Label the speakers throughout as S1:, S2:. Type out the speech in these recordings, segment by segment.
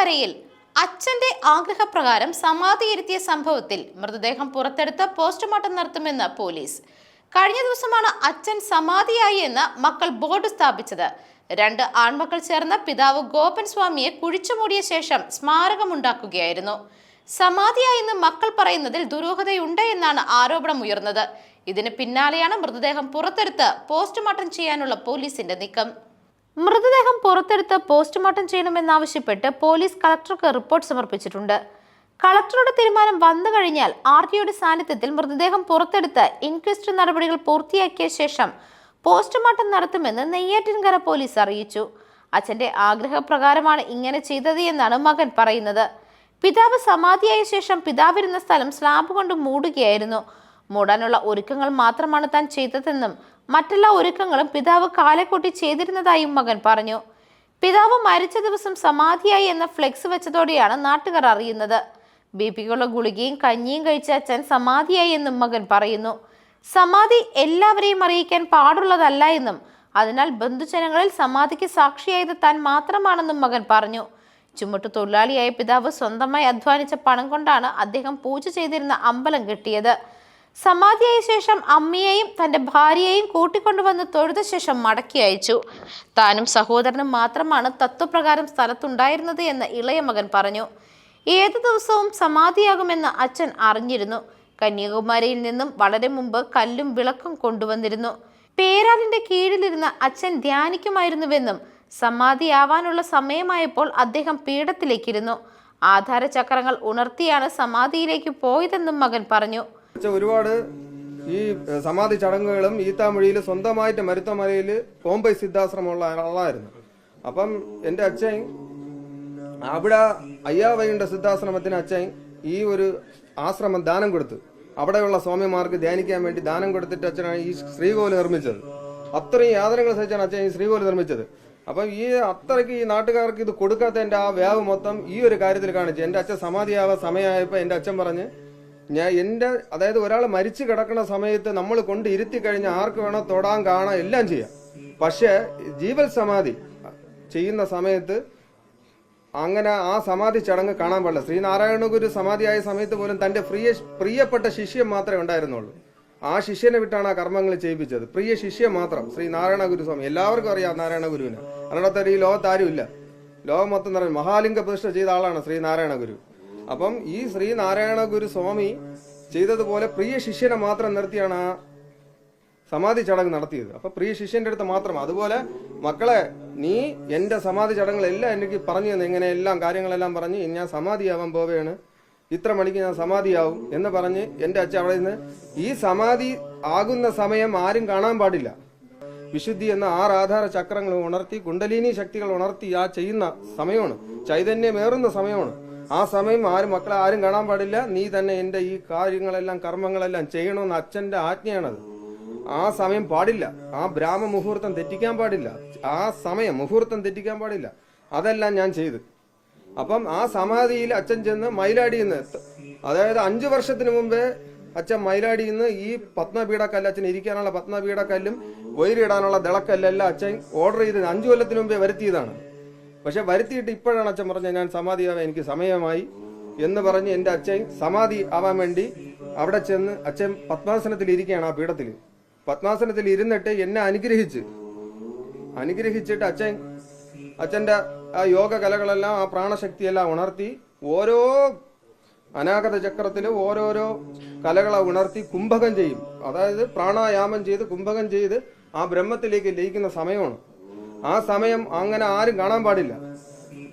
S1: കൊട്ടാരക്കരയിൽ അച്ഛന്റെ ആഗ്രഹപ്രകാരം സമാധിയിരുത്തിയ സംഭവത്തിൽ മൃതദേഹം പുറത്തെടുത്ത് പോസ്റ്റ്മോർട്ടം നടത്തുമെന്ന് പോലീസ്. കഴിഞ്ഞ ദിവസമാണ് അച്ഛൻ സമാധിയായി എന്ന് മക്കൾ ബോർഡ് സ്ഥാപിച്ചത്. രണ്ട് ആൺമക്കൾ ചേർന്ന് പിതാവ് ഗോപൻ സ്വാമിയെ കുഴിച്ചുമൂടിയ ശേഷം സ്മാരകമുണ്ടാക്കുകയായിരുന്നു. സമാധിയായെന്ന് മക്കൾ പറയുന്നതിൽ ദുരൂഹതയുണ്ട് എന്നാണ് ആരോപണം ഉയർന്നത്. ഇതിന് പിന്നാലെയാണ് മൃതദേഹം പുറത്തെടുത്ത് പോസ്റ്റ്മോർട്ടം ചെയ്യാനുള്ള പോലീസിന്റെ നീക്കം. മൃതദേഹം പുറത്തെടുത്ത് പോസ്റ്റ്മോർട്ടം ചെയ്യണമെന്നാവശ്യപ്പെട്ട് പോലീസ് കളക്ടർക്ക് റിപ്പോർട്ട് സമർപ്പിച്ചിട്ടുണ്ട്. കളക്ടറുടെ തീരുമാനം വന്നു കഴിഞ്ഞാൽ ആർ ടിയുടെ സാന്നിധ്യത്തിൽ മൃതദേഹം പുറത്തെടുത്ത് ഇൻക്വസ്റ്റ് നടപടികൾ പൂർത്തിയാക്കിയ ശേഷം പോസ്റ്റ്മോർട്ടം നടത്തുമെന്ന് നെയ്യാറ്റിൻകര പോലീസ് അറിയിച്ചു. അച്ഛന്റെ ആഗ്രഹപ്രകാരമാണ് ഇങ്ങനെ ചെയ്തത് എന്നാണ് മകൻ പറയുന്നത്. പിതാവ് സമാധിയായ ശേഷം പിതാവിരുന്ന സ്ഥലം സ്ലാബ് കൊണ്ട് മൂടുകയായിരുന്നു. മൂടാനുള്ള ഒരുക്കങ്ങൾ മാത്രമാണ് താൻ ചെയ്തതെന്നും മറ്റെല്ലാ ഒരുക്കങ്ങളും പിതാവ് കാലക്കൂട്ടി ചെയ്തിരുന്നതായും മകൻ പറഞ്ഞു. പിതാവ് മരിച്ച ദിവസം സമാധിയായി എന്ന ഫ്ലെക്സ് വെച്ചതോടെയാണ് നാട്ടുകാർ അറിയുന്നത്. ബിപിക്കുള്ള ഗുളികയും കഞ്ഞിയും കഴിച്ച അച്ഛൻ സമാധിയായി എന്നും മകൻ പറയുന്നു. സമാധി എല്ലാവരെയും അറിയിക്കാൻ പാടുള്ളതല്ല എന്നും അതിനാൽ ബന്ധുജനങ്ങളിൽ സമാധിക്ക് സാക്ഷിയായത് താൻ മാത്രമാണെന്നും മകൻ പറഞ്ഞു. ചുമട്ടു തൊഴിലാളിയായ പിതാവ് സ്വന്തമായി അധ്വാനിച്ച പണം കൊണ്ടാണ് അദ്ദേഹം പൂജ ചെയ്തിരുന്ന അമ്പലം കെട്ടിയത്. സമാധിയായ ശേഷം അമ്മയെയും തന്റെ ഭാര്യയെയും കൂട്ടിക്കൊണ്ടുവന്ന് തൊഴുത ശേഷം മടക്കി അയച്ചു. താനും സഹോദരനും മാത്രമാണ് തത്വപ്രകാരം സ്ഥലത്തുണ്ടായിരുന്നത് എന്ന് ഇളയ മകൻ പറഞ്ഞു. ഏതു ദിവസവും സമാധിയാകുമെന്ന് അച്ഛൻ അറിഞ്ഞിരുന്നു. കന്യാകുമാരിയിൽ നിന്നും വളരെ മുമ്പ് കല്ലും വിളക്കും കൊണ്ടുവന്നിരുന്നു. പേരാലിന്റെ കീഴിലിരുന്ന അച്ഛൻ ധ്യാനിക്കുമായിരുന്നുവെന്നും സമാധിയാവാനുള്ള സമയമായപ്പോൾ അദ്ദേഹം പീഠത്തിലേക്കിരുന്നു. ആധാരചക്രങ്ങൾ ഉണർത്തിയാണ് സമാധിയിലേക്ക് പോയതെന്നും മകൻ പറഞ്ഞു.
S2: വെച്ചാ ഒരുപാട് ഈ സമാധി ചടങ്ങുകളും ഈത്താമൊഴിയിൽ സ്വന്തമായിട്ട് മരുത്തമലയിൽ കോമ്പൈ സിദ്ധാശ്രമമുള്ള ആളായിരുന്നു. അപ്പം എന്റെ അച്ഛൻ അവിടെ അയ്യാവയുടെ സിദ്ധാശ്രമത്തിന് അച്ഛൻ ഈ ഒരു ആശ്രമം ദാനം കൊടുത്തു അവിടെയുള്ള സ്വാമിമാർക്ക് ധ്യാനിക്കാൻ വേണ്ടി ദാനം കൊടുത്തിട്ട് അച്ഛനാണ് ഈ ശ്രീകോവിൽ നിർമ്മിച്ചത്. അത്രയും യാതനകൾ സഹിച്ചാണ് അച്ഛൻ ഈ ശ്രീകോവിൽ നിർമ്മിച്ചത്. അപ്പം ഈ അത്രയ്ക്ക് ഈ നാട്ടുകാർക്ക് ഇത് കൊടുക്കാത്തതിന്റെ ആ വ്യാവ് മൊത്തം ഈ ഒരു കാര്യത്തിൽ കാണിച്ചു എന്റെ അച്ഛൻ സമാധിയാവാൻ സമയമായപ്പോൾ എന്റെ അച്ഛൻ പറഞ്ഞ് ഞാൻ എന്റെ അതായത് ഒരാൾ മരിച്ചു കിടക്കുന്ന സമയത്ത് നമ്മൾ കൊണ്ട് ഇരുത്തി കഴിഞ്ഞാൽ ആർക്ക് വേണോ തൊടാൻ കാണാൻ എല്ലാം ചെയ്യാം. പക്ഷേ ജീവൽ സമാധി ചെയ്യുന്ന സമയത്ത് അങ്ങനെ ആ സമാധി ചടങ്ങ് കാണാൻ പാടില്ല. ശ്രീനാരായണ ഗുരു സമാധിയായ സമയത്ത് പോലും തന്റെ പ്രിയ പ്രിയപ്പെട്ട ശിഷ്യം മാത്രമേ ഉണ്ടായിരുന്നുള്ളൂ. ആ ശിഷ്യനെ വിട്ടാണ് ആ കർമ്മങ്ങൾ ചെയ്യിപ്പിച്ചത്. പ്രിയ ശിഷ്യൻ മാത്രം. ശ്രീ നാരായണ ഗുരുസ്വാമി എല്ലാവർക്കും അറിയാം നാരായണ ഗുരുവിനെ അല്ലാത്ത ഈ ലോകത്ത് ആരുമില്ല. ലോകം മൊത്തം നിറഞ്ഞു. മഹാലിംഗ പ്രതിഷ്ഠ ചെയ്ത ആളാണ് ശ്രീ നാരായണ ഗുരു അപ്പം ഈ ശ്രീനാരായണ ഗുരു സ്വാമി ചെയ്തതുപോലെ പ്രിയ ശിഷ്യനെ മാത്രം നിർത്തിയാണ് ആ സമാധി ചടങ്ങ് നടത്തിയത്. അപ്പൊ പ്രിയ ശിഷ്യന്റെ അടുത്ത് മാത്രം. അതുപോലെ മക്കളെ നീ എന്റെ സമാധി ചടങ്ങുകളെല്ലാം എനിക്ക് പറഞ്ഞു തന്നെ. ഇങ്ങനെ എല്ലാം കാര്യങ്ങളെല്ലാം പറഞ്ഞ് ഞാൻ സമാധിയാവാൻ പോവുകയാണ്. ഇത്ര മണിക്ക് ഞാൻ സമാധിയാവും എന്ന് പറഞ്ഞ് എന്റെ അച്ഛൻ അവിടെ നിന്ന് ഈ സമാധി ആകുന്ന സമയം ആരും കാണാൻ പാടില്ല. വിശുദ്ധി എന്ന ആറ് ആധാര ചക്രങ്ങൾ ഉണർത്തി കുണ്ടലിനി ശക്തികൾ ഉണർത്തി ആ ചെയ്യുന്ന സമയമാണ്. ചൈതന്യമേറുന്ന സമയമാണ്. ആ സമയം ആരും മക്കളെ ആരും കാണാൻ പാടില്ല. നീ തന്നെ എന്റെ ഈ കാര്യങ്ങളെല്ലാം കർമ്മങ്ങളെല്ലാം ചെയ്യണമെന്ന് അച്ഛന്റെ ആജ്ഞയാണത്. ആ സമയം പാടില്ല. ആ ബ്രാഹ്മ മുഹൂർത്തം തെറ്റിക്കാൻ പാടില്ല. ആ സമയം മുഹൂർത്തം തെറ്റിക്കാൻ പാടില്ല. അതെല്ലാം ഞാൻ ചെയ്തു. അപ്പം ആ സമാധിയിൽ അച്ഛൻ ചെന്ന് മയിലാടിയിൽ നിന്ന് അതായത് അഞ്ചു വർഷത്തിന് മുമ്പേ അച്ഛൻ മയിലാടിയിൽ നിന്ന് ഈ പത്മപീഠക്കല്ല് അച്ഛൻ ഇരിക്കാനുള്ള പത്മപീഠക്കല്ലും വൈരിടാനുള്ള ദളക്കല്ലെല്ലാം അച്ഛൻ ഓർഡർ ചെയ്ത് അഞ്ചു കൊല്ലത്തിന് മുമ്പേ വരുത്തിയതാണ്. പക്ഷെ വരുത്തിയിട്ട് ഇപ്പോഴാണ് അച്ഛൻ പറഞ്ഞത് ഞാൻ സമാധി സമാധിയാവാൻ എനിക്ക് സമയമായി എന്ന് പറഞ്ഞ് എന്റെ അച്ഛൻ സമാധി ആവാൻ വേണ്ടി അവിടെ ചെന്ന് അച്ഛൻ പത്മാസനത്തിൽ ഇരിക്കുകയാണ് ആ പീഠത്തിൽ. പത്മാസനത്തിൽ ഇരുന്നിട്ട് എന്നെ അനുഗ്രഹിച്ച് അനുഗ്രഹിച്ചിട്ട് അച്ഛൻ അച്ഛന്റെ ആ യോഗ കലകളെല്ലാം ആ പ്രാണശക്തിയെല്ലാം ഉണർത്തി ഓരോ അനാഗത ചക്രത്തിൽ ഓരോരോ കലകളെ ഉണർത്തി കുംഭകം ചെയ്യും. അതായത് പ്രാണായാമം ചെയ്ത് കുംഭകം ചെയ്ത് ആ ബ്രഹ്മത്തിലേക്ക് ലയിക്കുന്ന സമയമാണ്. ആ സമയം അങ്ങനെ ആരും കാണാൻ പാടില്ല.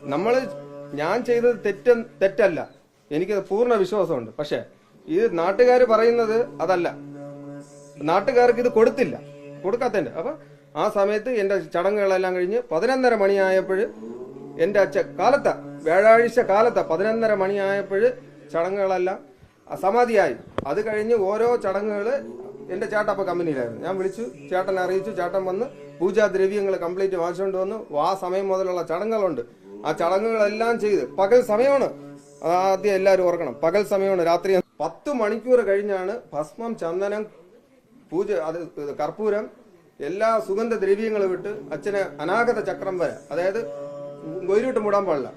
S2: നമ്മൾ ഞാൻ ചെയ്തത് തെറ്റ തെറ്റല്ല. എനിക്ക് പൂർണ വിശ്വാസമുണ്ട്. പക്ഷെ ഇത് നാട്ടുകാർ പറയുന്നത് അതല്ല. നാട്ടുകാർക്ക് ഇത് കൊടുത്തില്ല. കൊടുക്കാത്തതിന്റെ. അപ്പൊ ആ സമയത്ത് എന്റെ ചടങ്ങുകളെല്ലാം കഴിഞ്ഞ് പതിനൊന്നര മണിയായപ്പോൾ എന്റെ അച്ഛൻ കാലത്ത വ്യാഴാഴ്ച കാലത്ത പതിനൊന്നര മണിയായപ്പോൾ ചടങ്ങുകളെല്ലാം സമാധിയായി. അത് കഴിഞ്ഞ് ഓരോ ചടങ്ങുകൾ എന്റെ ചേട്ടൻ അപ്പൊ കമ്പനിയിലായിരുന്നു. ഞാൻ വിളിച്ചു ചേട്ടനെ അറിയിച്ചു ചേട്ടൻ വന്ന് പൂജാദ്രവ്യങ്ങൾ കംപ്ലീറ്റ് വാങ്ങിച്ചുകൊണ്ട് വന്നു. ആ സമയം മുതലുള്ള ചടങ്ങുകളുണ്ട്. ആ ചടങ്ങുകളെല്ലാം ചെയ്ത് പകൽ സമയമാണ്. ആദ്യം എല്ലാവരും ഓർക്കണം പകൽ സമയമാണ് രാത്രി പത്ത് മണിക്കൂർ കഴിഞ്ഞാണ് ഭസ്മം ചന്ദനം പൂജ അത് കർപ്പൂരം എല്ലാ സുഗന്ധ ദ്രവ്യങ്ങളും ഇട്ട് അച്ഛനെ അനാഗത ചക്രം വരെ. അതായത് ഗൊരുവിട്ട് മൂടാൻ പാടില്ല.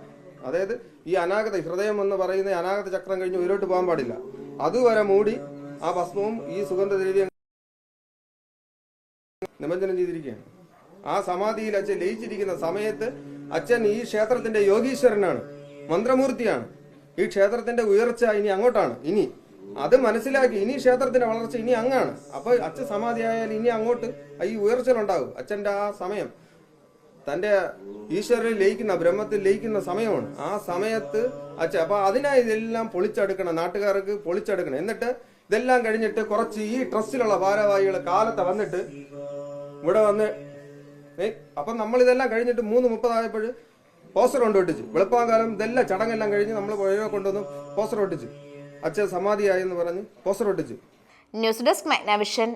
S2: അതായത് ഈ അനാഗത ഹൃദയം എന്ന് പറയുന്ന അനാഗത ചക്രം കഴിഞ്ഞ് ഉയരോട്ട് പോകാൻ പാടില്ല. അതുവരെ മൂടി ആ ഭസ്മവും ഈ സുഗന്ധദ്രവ്യം നിമഞ്ജനം ചെയ്തിരിക്കുകയാണ്. ആ സമാധിയിൽ അച്ഛൻ ലയിച്ചിരിക്കുന്ന സമയത്ത് അച്ഛൻ ഈ ക്ഷേത്രത്തിന്റെ യോഗീശ്വരനാണ് മന്ത്രമൂർത്തിയാണ്. ഈ ക്ഷേത്രത്തിന്റെ ഉയർച്ച ഇനി അങ്ങോട്ടാണ് ഇനി. അത് മനസ്സിലാക്കി ഇനി ക്ഷേത്രത്തിന്റെ വളർച്ച ഇനി അങ്ങാണ്. അപ്പൊ അച്ഛൻ സമാധിയായാൽ ഇനി അങ്ങോട്ട് ഈ ഉയർച്ചലുണ്ടാകും അച്ഛന്റെ ആ സമയം തന്റെ ഈശ്വരനിൽ ലയിക്കുന്ന ബ്രഹ്മത്തിൽ ലയിക്കുന്ന സമയമാണ്. ആ സമയത്ത് അച്ഛ അപ്പൊ അതിനായി ഇതെല്ലാം പൊളിച്ചെടുക്കണം നാട്ടുകാർക്ക് പൊളിച്ചെടുക്കണം. എന്നിട്ട് ഇതെല്ലാം കഴിഞ്ഞിട്ട് കുറച്ച് ഈ ട്രസ്റ്റിലുള്ള ഭാരവാഹികൾ കാലത്തെ വന്നിട്ട് ഇവിടെ വന്ന് ഏ അപ്പം നമ്മൾ ഇതെല്ലാം കഴിഞ്ഞിട്ട് മൂന്ന് മുപ്പതായപ്പോൾ പോസ്റ്റർ കൊണ്ട് ഒട്ടിച്ച്. ഇതെല്ലാം ചടങ്ങെല്ലാം കഴിഞ്ഞ് നമ്മൾ പുഴയെ കൊണ്ടുവന്ന് പോസ്റ്റർ ഒട്ടിച്ചു. അച്ഛൻ സമാധിയായി എന്ന് പറഞ്ഞ് പോസ്റ്റർ ഒട്ടിച്ചു.
S1: News desk മൈനാവിഷൻ